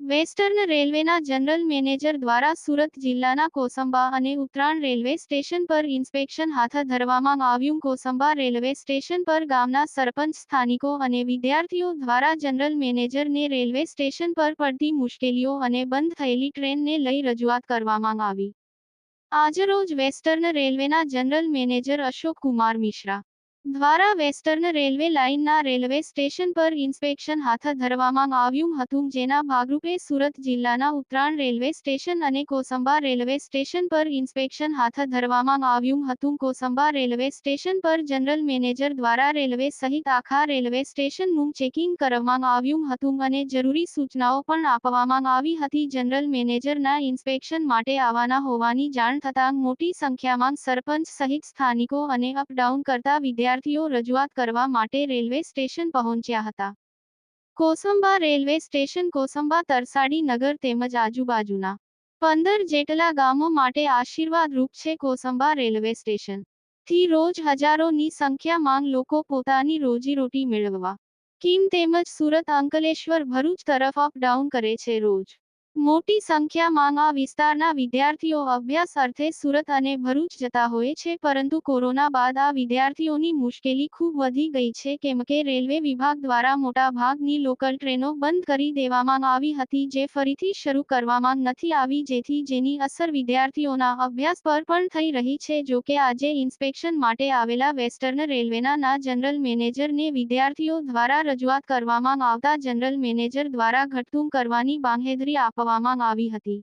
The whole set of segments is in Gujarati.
વેસ્ટર્ન રેલવેના જનરલ મેનેજર દ્વારા સુરત જિલ્લાના કોસંબા અને ઉત્તરાણ રેલવે સ્ટેશન પર ઇન્સ્પેક્શન હાથ ધરવામાં આવ્યું. કોસંબા રેલવે સ્ટેશન પર ગામના સરપંચ, સ્થાનિકો અને વિદ્યાર્થીઓ દ્વારા જનરલ મેનેજરને રેલવે સ્ટેશન પર પડતી મુશ્કેલીઓ અને બંધ થયેલી ટ્રેનને લઈ રજૂઆત કરવામાં આવી. આજરોજ વેસ્ટર્ન રેલવેના જનરલ મેનેજર અશોક કુમાર મિશ્રા દ્વારા વેસ્ટર્ન રેલવે લાઇનના રેલવે સ્ટેશન પર ઇન્સ્પેક્શન હાથ ધરવામાં આવ્યું હતું, જેના ભાગરૂપે સુરત જિલ્લાના ઉત્તરાયણ રેલવે સ્ટેશન અને કોસંબા રેલવે સ્ટેશન પર ઇન્સ્પેક્શન હાથ ધરવામાં આવ્યું હતું. કોસંબા રેલવે સ્ટેશન પર જનરલ મેનેજર દ્વારા રેલવે સહિત આખા રેલવે સ્ટેશનનું ચેકિંગ કરવામાં આવ્યું હતું અને જરૂરી સૂચનાઓ પણ આપવામાં આવી હતી. જનરલ મેનેજરના ઇન્સ્પેક્શન માટે આવવાના હોવાની જાણ થતાં મોટી સંખ્યામાં સરપંચ સહિત સ્થાનિકો અને અપડાઉન કરતા વિદ્યાર્થીઓ રજૂઆત કરવા માટે રેલવે સ્ટેશન પહોંચ્યા હતા. કોસંબા રેલવે સ્ટેશન કોસંબા તરસાડી નગર તેમજ આજુબાજુના પંદર જેટલા ગામો માટે આશીર્વાદ રૂપ છે કોસંબા રેલવે સ્ટેશન. થી રોજ હજારોની સંખ્યામાં લોકો પોતાની રોજીરોટી મેળવવા. કિમ તેમજ સુરત અંકલેશ્વર ભરૂચ તરફ અપ ડાઉન કરે છે રોજ. મોટી સંખ્યામાં આ વિસ્તારના વિદ્યાર્થીઓ અભ્યાસ અર્થે સુરત અને ભરૂચ જતા હોય છે, પરંતુ કોરોના બાદ આ વિદ્યાર્થીઓની મુશ્કેલી ખૂબ વધી ગઈ છે, કેમ કે રેલવે વિભાગ દ્વારા મોટા ભાગની લોકલ ટ્રેનો બંધ કરી દેવામાં આવી હતી, જે ફરીથી શરૂ કરવામાં નથી આવી, જેથી જેની અસર વિદ્યાર્થીઓના અભ્યાસ પર પણ થઈ રહી છે, જો કે આજે ઇન્સ્પેક્શન માટે આવેલા વેસ્ટર્ન રેલવેના ના જનરલ મેનેજરને વિદ્યાર્થીઓ દ્વારા રજૂઆત કરવામાં આવતા જનરલ મેનેજર દ્વારા ઘટતું કરવાની બાંહેધરી આપવામાં આવી હતી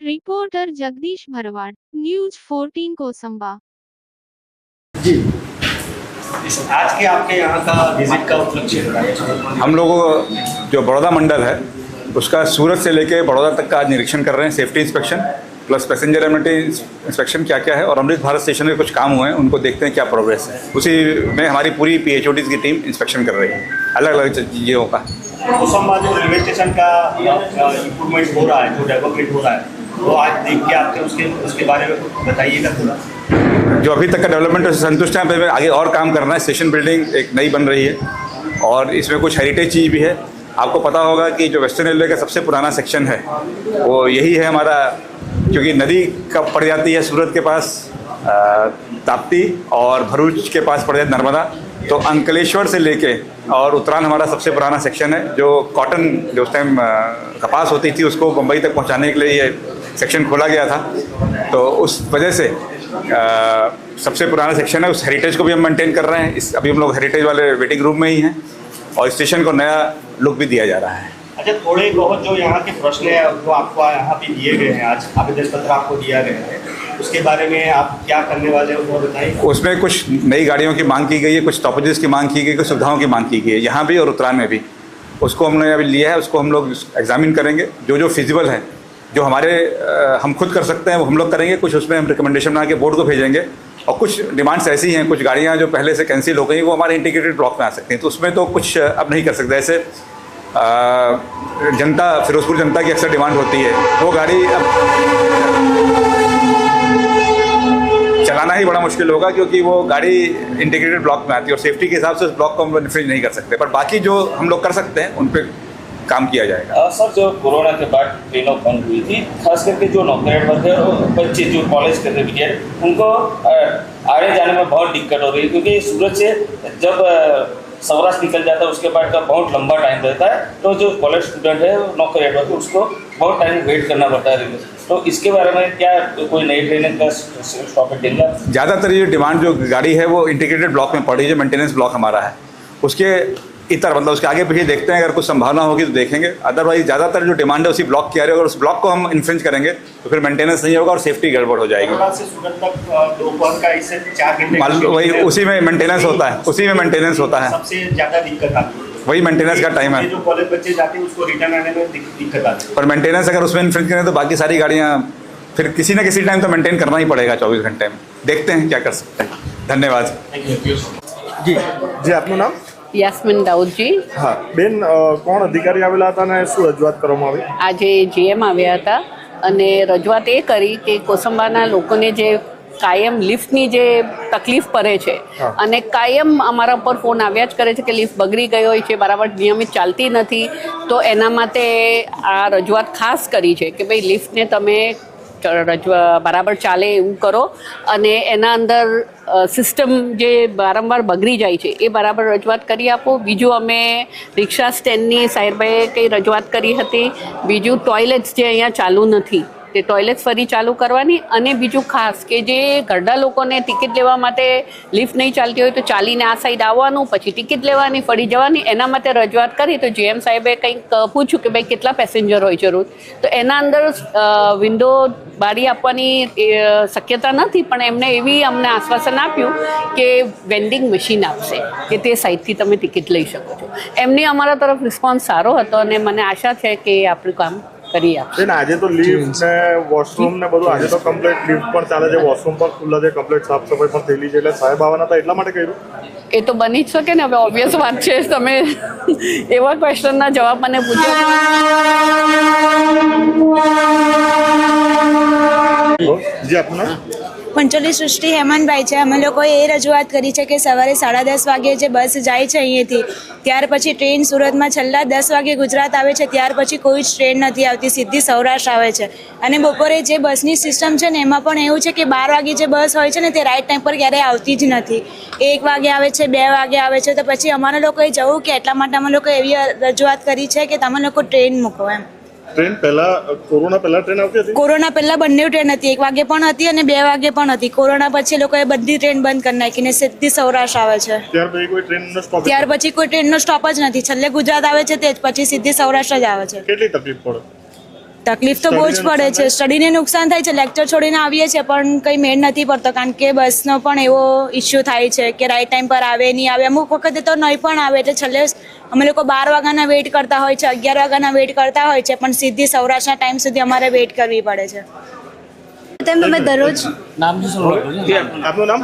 reporter Jagdish Bharwad news fourteen Kosamba जी आज के आपके यहाँ का विजिट का उपलक्ष्य क्या है? हम लोग जो बड़ौदा मंडल है उसका सूरत से लेके बड़ौदा तक का आज निरीक्षण कर रहे हैं safety inspection plus passenger amenity inspection क्या क्या है और अमृत भारत स्टेशन में कुछ काम हुए हैं उनको देखते हैं क्या प्रोग्रेस है उसी में हमारी पूरी पी की टीम इंस्पेक्शन कर रही है अलग अलग चीज़ों का। रेलवे स्टेशन का इम्प्रूवमेंट हो रहा है जो डेवलपमेंट हो रहा है वो आज देख के आपके उसके उसके बारे में कुछ बताइएगा थोड़ा। जो अभी तक का डेवलपमेंट है संतुष्ट हैं आगे और काम करना है। स्टेशन बिल्डिंग एक नई बन रही है और इसमें कुछ हेरिटेज चीज़ भी है। आपको पता होगा कि जो वेस्टर्न रेलवे का सबसे पुराना सेक्शन है वो यही है हमारा क्योंकि नदी कब पड़ जाती है सूरत के पास? ताप्ती और भरूच के पास पड़ जाती है नर्मदा। तो अंकलेश्वर से लेके और उत्तरायण हमारा सबसे पुराना सेक्शन है जो कॉटन जो उस टाइम कपास होती थी उसको मुंबई तक पहुँचाने के लिए ये सेक्शन खोला गया था। तो उस वजह से अ, सबसे पुराना सेक्शन है उस हेरिटेज को भी हम मेंटेन कर रहे हैं। इस अभी हम लोग हेरिटेज वाले वेटिंग रूम में ही हैं और स्टेशन को नया लुक भी दिया जा रहा है। अच्छा थोड़े बहुत जो यहाँ के प्रश्न है वो आपको यहाँ पे दिए गए हैं आज आवेदन पत्र आपको दिया गया है। उसके बारे में आप क्या करने वाले हो, वो बताइए। उसमें कुछ नई गाड़ियों की मांग की गई है, कुछ स्टॉपेजेस की मांग की गई, कुछ सुविधाओं की मांग की गई है। यहाँ भी और उत्तरायण में भी। उसको हमने अभी लिया है, उसको हम लोग एग्जामिन करेंगे। जो जो फिजिबल है, जो हमारे हम खुद कर सकते हैं, वो हम लोग करेंगे। कुछ उसमें हम रिकमेंडेशन बना के बोर्ड को भेजेंगे। और कुछ डिमांड्स ऐसी हैं, कुछ गाड़ियाँ जो पहले से कैंसिल हो गई वो हमारे इंटीग्रेटेड ब्लॉक में आ सकती हैं। तो उसमें तो कुछ अब नहीं कर सकते। ऐसे जनता, फिरोजपुर जनता की अक्सर डिमांड होती है। वो गाड़ी अब चलाना ही बड़ा मुश्किल होगा क्योंकि वो गाड़ी इंटीग्रेटेड ब्लॉक में आती है और सेफ्टी के हिसाब से उस ब्लॉक को हम इन्फ्रिज नहीं कर सकते। पर बाकी जो हम लोग कर सकते हैं उन पर काम किया जाएगा। आ, सर जो कोरोना के बाद ट्रेनों बंद हुई थी खास करके जो नौकरियाँ वर्ग है और बच्चे जो कॉलेज के विद्यार्थी उनको आने जाने में बहुत दिक्कत हो रही क्योंकि सूरत से जब सौराष्ट्र निकल जाता है, उसके बाद का बहुत लंबा टाइम रहता है। तो जो कॉलेज स्टूडेंट है, नौकरी वर्ग उसको बहुत टाइम वेट करना पड़ता है तो इसके बारे में क्या कोई नई ट्रेन का स्टॉपेज देगा ज़्यादातर ये डिमांड जो गाड़ी है, वो इंटीग्रेटेड ब्लॉक में पड़ी है जो मेंटेनेंस ब्लॉक हमारा है। उसके इतर मतलब उसके आगे पीछे देखते हैं अगर कुछ संभावना होगी तो देखेंगे। अदरवाइज़ ज़्यादातर जो डिमांड है उसी ब्लॉक की आ रही है अगर उस ब्लॉक को हम इन्फ्रेंस करेंगे तो फिर मेंटेनेंस नहीं होगा और सेफ्टी गड़बड़ हो जाएगी। वही उसी में मेंटेनेंस होता है उसी में मेंटेनेंस होता है। सबसे ज़्यादा दिक्कत आती है। वही मेंटेनेंस का टाइम है। जो कॉलेज बच्चे जाते हैं उसको रिटर्न आने में दिक्कत आती है। पर मेंटेनेंस अगर उसमें इन्फ्रेंस करें तो बाकी सारी गाड़ियाँ फिर किसी ना किसी टाइम तो मेंटेन करना ही पड़ेगा चौबीस घंटे में। देखते हैं क्या कर सकते हैं। धन्यवाद। जी जी आपका नाम? યાસ્મીન દાઉદજી. હા બેન કોણ અધિકારી આવેલા હતા અને શું રજૂઆત કરવામાં આવી? આજે જીએમ આવ્યા હતા અને રજૂઆત એ કરી કે કોસંબાના લોકોને જે કાયમ લિફ્ટની જે તકલીફ પડે છે અને કાયમ અમારા ઉપર ફોન આવ્યા જ કરે છે કે લિફ્ટ બગડી ગઈ હોય છે બરાબર નિયમિત ચાલતી નથી તો એના માટે આ રજૂઆત ખાસ કરી છે કે ભાઈ લિફ્ટને તમે બરાબર ચાલે એવું કરો. અને એના અંદર સિસ્ટમ જે વારંવાર બગડી જાય છે, એ બરાબર રજૂઆત કરી આપો. બીજું અમે રિક્ષા સ્ટેન્ડની સાહેબાએ કંઈ રજૂઆત કરી હતી. બીજું ટોયલેટ્સ જે અહીંયા ચાલુ નથી. તે ટોયલેટ્સ ફરી ચાલુ કરવાની અને બીજું ખાસ કે જે ઘરડા લોકોને ટિકિટ લેવા માટે લિફ્ટ નહીં ચાલતી હોય તો ચાલીને આ સાઈડ આવવાનું, પછી ટિકિટ લેવાની, ફરી જવાની, એના માટે રજૂઆત કરી તો જીએમ સાહેબે કંઈક પૂછ્યું કે ભાઈ કેટલા પેસેન્જર હોય જરૂર. તો એના અંદર વિન્ડો બારી આપવાની શક્યતા નથી, પણ એમને એવી અમને આશ્વાસન આપ્યું કે વેન્ડિંગ મશીન આપશે, કે તે સાઈડથી તમે ટિકિટ લઈ શકો છો. એમની અમારા તરફ રિસ્પોન્સ સારો હતો અને મને આશા છે કે આપણું કામ કરી આપશે. ને આજે તો લિફ્ટ ને વોશરૂમ ને બધું આજે તો કમ્પ્લીટ લિફ્ટ પણ ચાલે છે વોશરૂમ પણ ખુલ્લા છે કમ્પ્લીટ સાફ સફાઈ પણ થયેલી છે એટલે સાહેબ આવવાના હતા એટલા માટે કર્યું? એ તો બની જ શકે ને હવે ઓબ્વિયસ વાત છે તમે એવા ક્વેશ્ચનના જવાબ મને પૂછ્યો જી આપનું? પંચોલી સૃષ્ટિ હેમંતભાઈ છે. અમે લોકોએ એ રજૂઆત કરી છે કે સવારે સાડા દસ વાગે જે બસ જાય છે અહીંયાથી, ત્યાર પછી ટ્રેન સુરતમાં છેલ્લા દસ વાગે ગુજરાત આવે છે, ત્યાર પછી કોઈ જ ટ્રેન નથી આવતી, સીધી સૌરાષ્ટ્ર આવે છે. અને બપોરે જે બસની સિસ્ટમ છે ને, એમાં પણ એવું છે કે બાર વાગે જે બસ હોય છે ને, તે રાઈટ ટાઈમ પર ક્યારેય આવતી જ નથી. એક વાગે આવે છે, બે વાગે આવે છે, તો પછી અમારા લોકોએ જવું કે એટલા માટે અમે લોકોએ એવી રજૂઆત કરી છે કે તમે લોકો ટ્રેન મૂકો એમ. ટ્રેન પહેલા કોરોના પહેલા ટ્રેન આવતી હતી? કોરોના પહેલા બંને ટ્રેન હતી. એક વાગે પણ હતી અને બે વાગે પણ હતી. કોરોના પછી એ લોકોએ બધી ટ્રેન બંધ કરી નાખીને સીધી સૌરાષ્ટ્ર આવે છે. ત્યાર પછી કોઈ ટ્રેન નો સ્ટોપ ત્યાર પછી કોઈ ટ્રેનનો સ્ટોપ જ નથી. છેલ્લે ગુજરાત આવે છે તે જ પછી સીધી સૌરાષ્ટ્ર જ આવે છે. કેટલી તકલીફ પડે? તકલીફ તો બહુ જ પડે છે. સ્ટડીને નુકસાન થાય છે. લેક્ચર છોડીને આવીએ છીએ પણ કંઈ મેળ નથી પડતો. કારણ કે બસનો પણ એવો ઇસ્યુ થાય છે કે રાઈટ ટાઈમ પર આવે નહીં આવે. અમુક વખતે તો નહીં પણ આવે. એટલે છેલ્લે અમે લોકો બાર વાગ્યાના વેઇટ કરતા હોય છે અગિયાર વાગ્યાના વેઇટ કરતા હોય છે પણ સીધી સૌરાષ્ટ્રના ટાઈમ સુધી અમારે વેઇટ કરવી પડે છે. તેમ અમે દરરોજ આપનું નામ?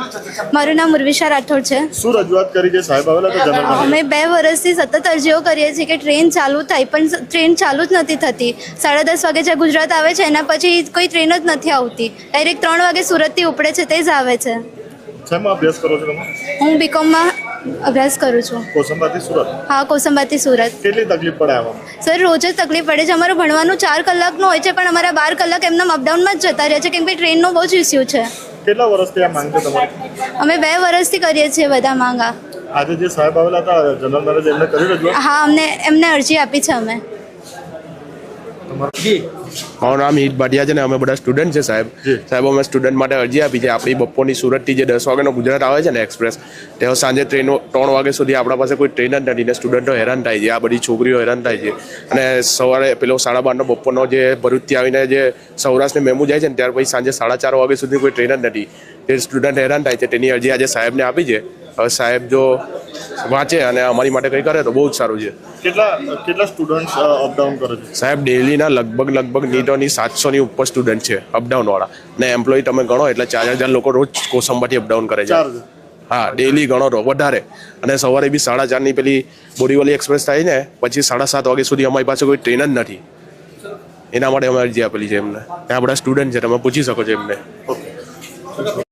મારું નામ ઉર્વિશા રાઠોડ છે. શું રજૂઆત કરી છે? સાહેબ આવેલા તો જનરલ મેનેજર. અમે બે વર્ષથી સતત અરજીઓ કરીએ છીએ કે ટ્રેન ચાલુ થાય પણ ટ્રેન ચાલુ જ નથી થતી. સાડા દસ વાગે જે ગુજરાત આવે છે એના પછી કોઈ ટ્રેન જ નથી આવતી. ડાયરેક્ટ ત્રણ વાગે સુરતથી ઉપડે છે તે જ આવે છે. શેમાં અભ્યાસ કરો છો તમે? હું બીકોમમાં અભ્યાસ કરું છું. કોસંબાથી સુરત? હા કોસંબાથી સુરત. કેટલી તકલીફ પડે સર રોજ જ તકલીફ પડે છે. અમારું ભણવાનું ચાર કલાકનું હોય છે પણ અમારા બાર કલાક એમના અપડાઉનમાં જ જતા રહે છે કેમ કે ટ્રેનનો બહુ જ ઇસ્યુ છે. કેટલા વર્ષથી આ માંગ છે તમારી? અમે બે વર્ષથી કરીએ છીએ બધા માંગા. આજે જે સાહેબ આવેલા હતા જનરલ મેનેજર એમને કરી રજૂઆત હા અમને એમને અરજી આપી છે અમે. મારું નામ હિત ભાટિયા છે ને અમે બધા સ્ટુડન્ટ છે સાહેબ. સાહેબ અમે સ્ટુડન્ટ માટે અરજી આપી છે. આપણી બપોરની સુરતથી જે દસ વાગ્યાનો ગુજરાત આવે છે ને એક્સપ્રેસ તેઓ સાંજે ટ્રેનો ત્રણ વાગ્યા સુધી આપણા પાસે કોઈ ટ્રેન જ નથી. ને સ્ટુડન્ટો હેરાન થાય છે. આ બધી છોકરીઓ હેરાન થાય છે. અને સવારે પેલો સાડા બારનો બપોરનો જે ભરૂચથી આવીને જે સૌરાષ્ટ્રને મેમુ જાય છે ને ત્યાર પછી સાંજે સાડા ચાર વાગ્યા સુધી કોઈ ટ્રેન જ નથી. તે સ્ટુડન્ટ હેરાન થાય છે. તેની અરજી આજે સાહેબને આપી છે. હવે સાહેબ જો વાંચે અને અમારી માટે કંઈ કરે તો બહુ જ સારું છે. કેટલા કેટલા સ્ટુડન્ટ અપડાઉન કરે છે? સાહેબ ડેલીના લગભગ લગભગ નીટોની સાતસોની ઉપર સ્ટુડન્ટ છે અપડાઉન વાળા. ને એમ્પ્લોય તમે ગણો એટલે ચાર હજાર લોકો રોજ કોસંબાથી અપડાઉન કરે છે. હા ડેલી ગણો તો વધારે. અને સવારે બી સાડા ચારની પેલી બોરીવલી એક્સપ્રેસ થાય ને પછી સાડા સાત વાગ્યા સુધી અમારી પાસે કોઈ ટ્રેન જ નથી. એના માટે અમે અરજી આપેલી છે એમને. ત્યાં બધા સ્ટુડન્ટ છે તમે પૂછી શકો છો એમને.